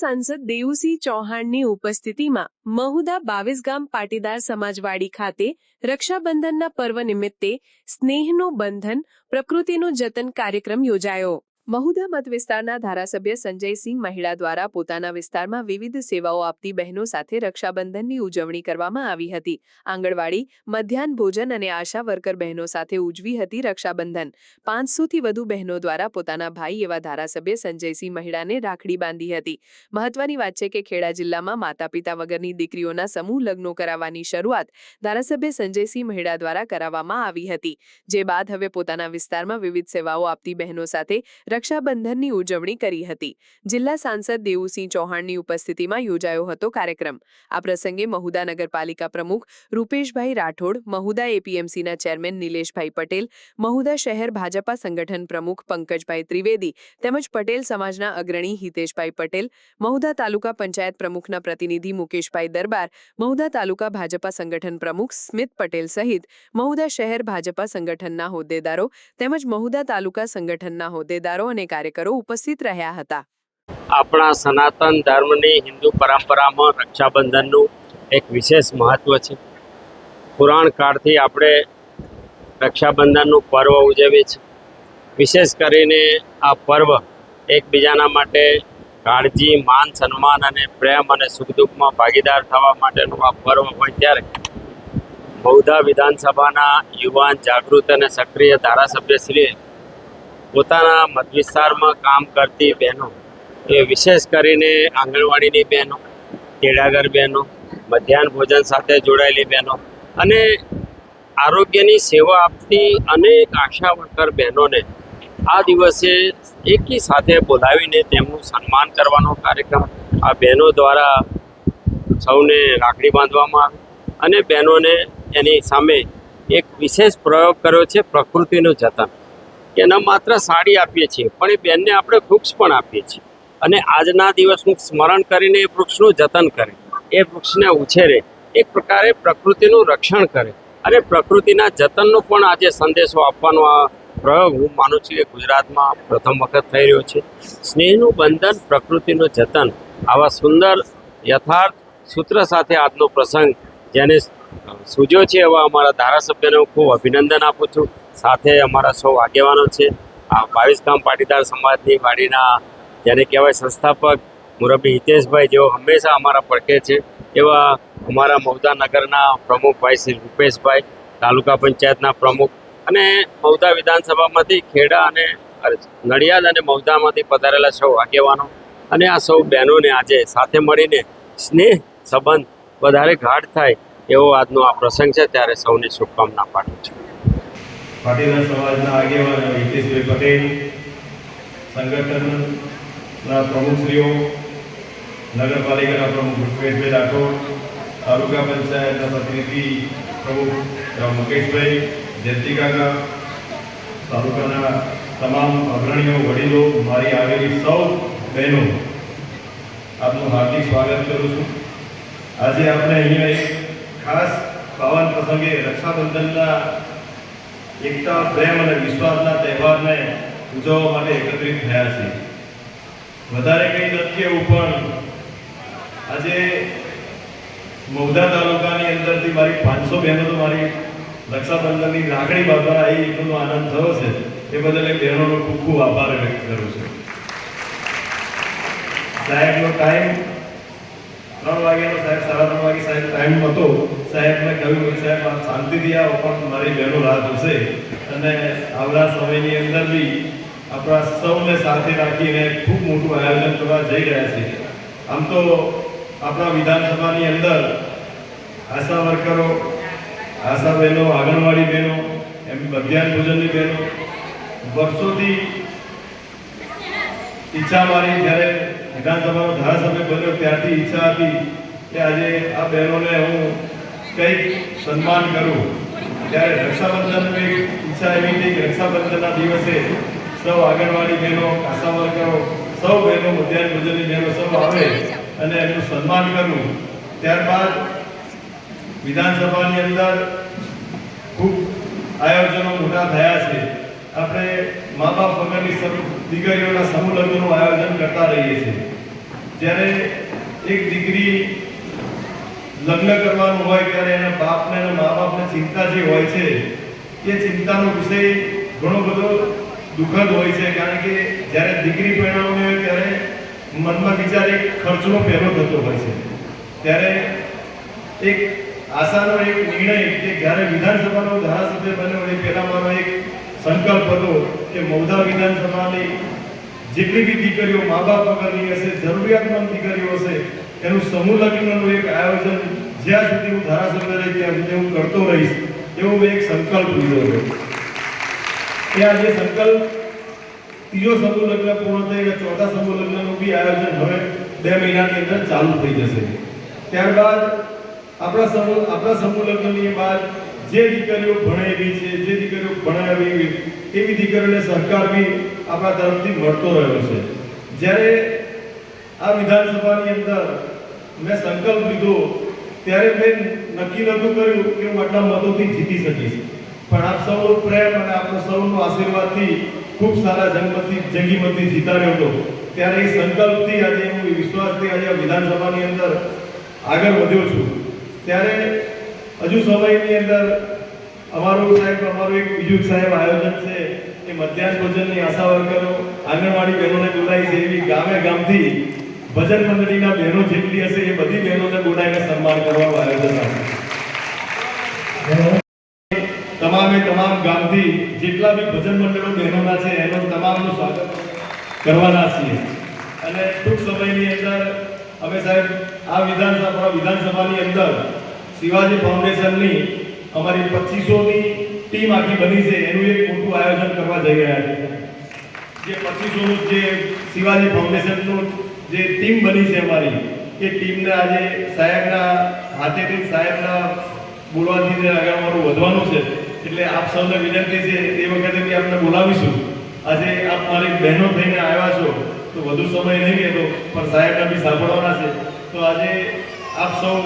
સાંસદ દેવુસિંહ ચૌહાણની ઉપસ્થિતિમાં મહુદા બાવીસ ગામ પાટીદાર સમાજવાડી ખાતે રક્ષાબંધનના પર્વ નિમિત્તે સ્નેહનું બંધન, પ્રકૃતિનું જતન કાર્યક્રમ યોજાયો. મહુદા મત વિસ્તારના ધારાસભ્ય સંજયસિંહ મહિડા દ્વારા પોતાના વિસ્તારમાં વિવિધ સેવાઓ આપતી બહેનો સાથે રક્ષાબંધનની ઉજવણી કરવામાં આવી હતી. આંગણવાડી, મધ્યાહન ભોજન અને આશા વર્કર બહેનો સાથે ઉજવી હતી રક્ષાબંધન. પાંચસોથી વધુ બહેનો દ્વારા પોતાના ભાઈ એવા ધારાસભ્ય સંજયસિંહ મહિડાને રાખડી બાંધી હતી. મહત્વની વાત છે કે ખેડા જિલ્લામાં માતા પિતા વગરની દીકરીઓના સમૂહ લગ્નો કરાવવાની શરૂઆત ધારાસભ્ય સંજયસિંહ મહિડા દ્વારા કરાવવામાં આવી હતી. જે બાદ હવે પોતાના વિસ્તારમાં વિવિધ સેવાઓ આપતી બહેનો સાથે રક્ષાબંધનની ઉજવણી કરી હતી. જિલ્લા સાંસદ દેવુસિંહ ચૌહાણની ઉપસ્થિતિમાં યોજાયો હતો કાર્યક્રમ. આ પ્રસંગે મહુદા નગરપાલિકા પ્રમુખ રૂપેશભાઈ રાઠોડ, મહુદા એપીએમસીના ચેરમેન નિલેશભાઈ પટેલ, મહુદા શહેર ભાજપા સંગઠન પ્રમુખ પંકજભાઈ ત્રિવેદી તેમજ પટેલ સમાજના અગ્રણી હિતેશભાઈ પટેલ, મહુદા તાલુકા પંચાયત પ્રમુખના પ્રતિનિધિ મુકેશભાઈ દરબાર, મહુદા તાલુકા ભાજપા સંગઠન પ્રમુખ સ્મિત પટેલ સહિત મહુદા શહેર ભાજપા સંગઠનના હોદ્દેદારો તેમજ મહુદા તાલુકા સંગઠનના હોદ્દેદારો અને કાર્યકરો ઉપસ્થિત રહ્યા હતા. આપણા સનાતન ધર્મની હિન્દુ પરંપરામાં રક્ષાબંધનનું એક વિશેષ મહત્ત્વ છે. પુરાણ કાળથી આપણે રક્ષાબંધનનું પર્વ ઉજવીએ છીએ. વિશેષ કરીને આ પર્વ એકબીજાના માટે કાળજી, માન, સન્માન અને પ્રેમ અને સુખ દુઃખમાં ભાગીદાર થવા માટેનું આ પર્વ હોય ત્યારે બૌદ્ધા વિધાનસભાના યુવાન જાગૃત અને સક્રિય ધારાસભ્યશ્રીએ પોતાના મત વિસ્તારમાં કામ કરતી બહેનો, એ વિશેષ કરીને આંગણવાડીની બહેનો તેડાગર બહેનો, મધ્યાહન ભોજન સાથે જોડાયેલી બહેનો અને આરોગ્યની સેવા આપતી અનેક આશા વર્કર બહેનોને આ દિવસે એકી સાથે બોલાવીને તેમનું સન્માન કરવાનો કાર્યક્રમ આ બહેનો દ્વારા સૌને રાખડી બાંધવામાં આવી અને બહેનોને એની સામે એક વિશેષ પ્રયોગ કર્યો છે પ્રકૃતિનું જતન. કે માત્ર સાડી આપીએ છીએ, પણ એ બેનને આપણે વૃક્ષ પણ આપીએ છીએ. અને આજના દિવસનું સ્મરણ કરીને એ વૃક્ષનું જતન કરે. એ વૃક્ષને ઉછેરે. એક પ્રકારે પ્રકૃતિનું રક્ષણ કરે. અને પ્રકૃતિના જતનનો પણ આજે સંદેશો આપવાનો આ પ્રયોગ હું માનું છું કે ગુજરાતમાં પ્રથમ વખત થઈ રહ્યો છે. સ્નેહનું બંધન, પ્રકૃતિનું જતન આવા સુંદર, યથાર્થ સૂત્ર સાથે આજનો પ્રસંગ જેને સૂજ્યો છે એવા અમારા ધારાસભ્યને હું ખૂબ અભિનંદન આપું છું. સાથે અમારા સૌ આગેવાનો છે. આ બાવીસ ગામ પાટીદાર સમાજની વાડીના, જેને કહેવાય સંસ્થાપક મુરબ્બી હિતેશભાઈ, જેઓ હંમેશા અમારા પડખે છે. એવા અમારા મૌદા નગરના પ્રમુખ શ્રી રૂપેશભાઈ, તાલુકા પંચાયતના પ્રમુખ અને મૌદા વિધાનસભામાંથી ખેડા અને નડિયાદ અને મૌદામાંથી પધારેલા સૌ આગેવાનો અને આ સૌ બહેનોને આજે સાથે મળીને સ્નેહ સંબંધ વધારે ગાઢ થાય એવો આજનો આ પ્રસંગ છે, ત્યારે સૌને શુભકામના પાઠવું છું. પાટીદાર સમાજના આગેવાન હિતેશભાઈ પટેલ, સંગઠનના પ્રમુખશ્રીઓ, નગરપાલિકાના પ્રમુખ ભૂપેશભાઈ રાઠોડ, તાલુકા પંચાયતના પ્રતિનિધિ પ્રમુખ મુકેશભાઈ, જયંતિ કાકા, તાલુકાના તમામ અગ્રણીઓ, વડીલો, મારી આવેલી સૌ બહેનો, આપનું હાર્દિક સ્વાગત કરું છું. આજે આપણે અહીંયા એક ખાસ પાવન પ્રસંગે રક્ષાબંધનના એકતા, પ્રેમ અને વિશ્વાસના તહેવારને ઉજવવા માટે એકત્રિત થયા છે. વધારે કંઈ નથી એવું પણ આજે મોગદા તાલુકાની અંદરથી મારી પાંચસો બહેનો તો મારી રક્ષાબંધનની લાગણી બાંધવા આવી એટલો આનંદ થયો છે. એ બદલ એ બહેનોનો ખૂબ ખૂબ આભાર વ્યક્ત કરું છું. સાહેબનો ટાઈમ ત્રણ વાગ્યાનો સાહેબ, સાડા ત્રણ વાગે સાહેબ ટાઈમ હતો. સાહેબ મેં કહ્યું કે સાહેબ, આપ શાંતિથી આવો, પણ મારી બહેનો રાહ જોશે. અને આવનાર સમયની અંદર બી આપણા સૌને સાથે રાખીને ખૂબ મોટું આયોજન કરવા જઈ રહ્યા છે આમ તો આપણા વિધાનસભાની અંદર આશા વર્કરો, આશા બહેનો, આંગણવાડી બહેનો, એમ મધ્યાહન ભોજનની બહેનો, વર્ષોથી ઈચ્છા મારી જ્યારે વિધાનસભાનો ધારાસભ્ય બન્યો ત્યારથી ઈચ્છા હતી કે આજે આ બહેનોને હું કંઈક સન્માન કરું. ત્યારે રક્ષાબંધન ઈચ્છા એવી હતી કે રક્ષાબંધનના દિવસે સૌ આંગણવાડી બહેનો આશા વર્કરો, સૌ બહેનો મધ્યાહન ભોજનની બહેનો સૌ આવે અને એમનું સન્માન કરું. ત્યારબાદ વિધાનસભાની અંદર ખૂબ આયોજનો મોટા થયા છે. આપણે મા બાપ વગરની સમ- દીકરીઓના સમૂહ લગ્નનું આયોજન કરતા રહીએ છીએ. જ્યારે એક દીકરી લગ્ન કરવાનું હોય, ત્યારે એના બાપને અને મા બાપને ચિંતા જે હોય છે, એ ચિંતાનો વિષય ઘણો બધો દુઃખદ હોય છે. કારણ કે જ્યારે દીકરી પરણાવવાની હોય, ત્યારે મનમાં વિચાર એક ખર્ચનો પહેલો થતો હોય છે. ત્યારે એક આશાનો એક નિર્ણય કે જ્યારે વિધાનસભાનો ધારાસભ્ય બન્યો એ પહેલા મારો એક સંકલ્પ હતો કે મૌધા વિધાનસભાની જેટલી બી દીકરીઓ મા બાપ વગરની હશે, જરૂરિયાતમંદ દીકરીઓ હશે, એનું સમૂહ લગ્નનું એક આયોજન જ્યાં સુધી હું ધારાસભ્ય રહી, ત્યાં સુધી હું કરતો રહીશ, એવો મેં એક સંકલ્પ લીધો હતો એ આજે સંકલ્પ ત્રીજો સમૂહ લગ્ન પૂર્ણ થઈ ગયા ચોથા સમૂહ લગ્નનું બી આયોજન હવે બે મહિનાની અંદર ચાલુ થઈ જશે. ત્યારબાદ આપણા સમૂહ આપણા સમૂહ લગ્નની બાદ જે દીકરીઓ ભણેલી છે, જે દીકરીઓ ભણાવી એવી દીકરીઓને સહકાર બી આપણા તરફથી મળતો રહ્યો છે. જ્યારે આ વિધાનસભાની અંદર મેં સંકલ્પ લીધો, ત્યારે મેં નક્કી નહોતું કર્યું કે હું આટલા મતોથી જીતી શકીશ. પણ આપ સૌનો પ્રેમ અને આપનો સૌનો આશીર્વાદથી ખૂબ સારા જંગમતી જંગીમતી જીતા રહ્યો હતો. ત્યારે એ સંકલ્પથી આજે હું વિશ્વાસથી આજે વિધાનસભાની અંદર આગળ વધ્યો છું. ત્યારે હજુ સમયની અંદર અમારું સાહેબ, અમારું એક બીજું સાહેબ આયોજન છે એ મધ્યાહન ભોજનની આશા વર્કરો, આંગણવાડી બહેનોને બોલાવી છે એવી ગામે ગામથી ભજન મંડળીના બહેનો જેટલી હશે એ બધી બહેનોને બોલાવીને સન્માન કરવાનું આયોજન છે તમામે તમામ ગામથી જેટલા બી ભજન મંડળો બહેનોના છે, એનું તમામનું સ્વાગત કરવાના છીએ. અને ટૂંક સમયની અંદર, અમે સાહેબ, આ વિધાનસભા, વિધાનસભાની અંદર શિવાજી ફાઉન્ડેશનની અમારી પચીસોની ટીમ આખી બની છે, એનું એક મોટું આયોજન કરવા જઈ રહ્યા છે. જે પચીસોનું જે શિવાજી ફાઉન્ડેશનનું જે ટીમ બની છે અમારી, એ ટીમને આજે સાહેબના હાથેથી સાહેબના બોલવાથી જે આગળ અમારું વધવાનું છે, એટલે આપ સૌને વિનંતી છે તે વખતે બી આપને બોલાવીશું. આજે આપ મારી બહેનો થઈને આવ્યા છો, તો વધુ સમય નહીં કહેતો પણ સાહેબને બી સાંભળવાના છે. તો આજે આપ સૌ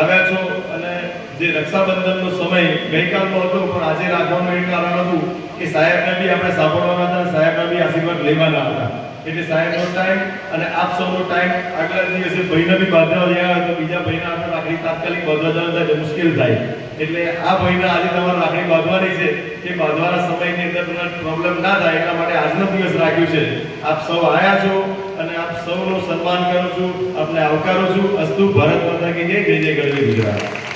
આવ્યા છો અને જે રક્ષાબંધનનો સમય ગઈકાલનો હતો, પણ આજે રાખવાનું એ કારણ હતું કે સાહેબને બી આપણે સાંભળવાના હતા સાહેબના બી આશીર્વાદ લેવાના હતા. એટલે સાહેબનો ટાઈમ અને આપ સૌનો ટાઈમ આગલા દિવસે ભાઈને બી બાંધવા ગયા હોય તો બીજા ભાઈને આપણે રાખડી તાત્કાલિક બાંધવા જવાનું થાય મુશ્કેલ થાય. એટલે આ ભાઈને આજે તમારે રાખડી બાંધવાની છે એ બાંધવાના સમયની અંદર પ્રોબ્લેમ ના થાય, એટલા માટે આજનો દિવસ રાખ્યું છે. આપ સૌ આવ્યા છો સૌનું સન્માન કરું છું, આપને આવકારું છું. અસ્તુ ભારત માતા કી જય જય જય ગરવી ગુજરાત.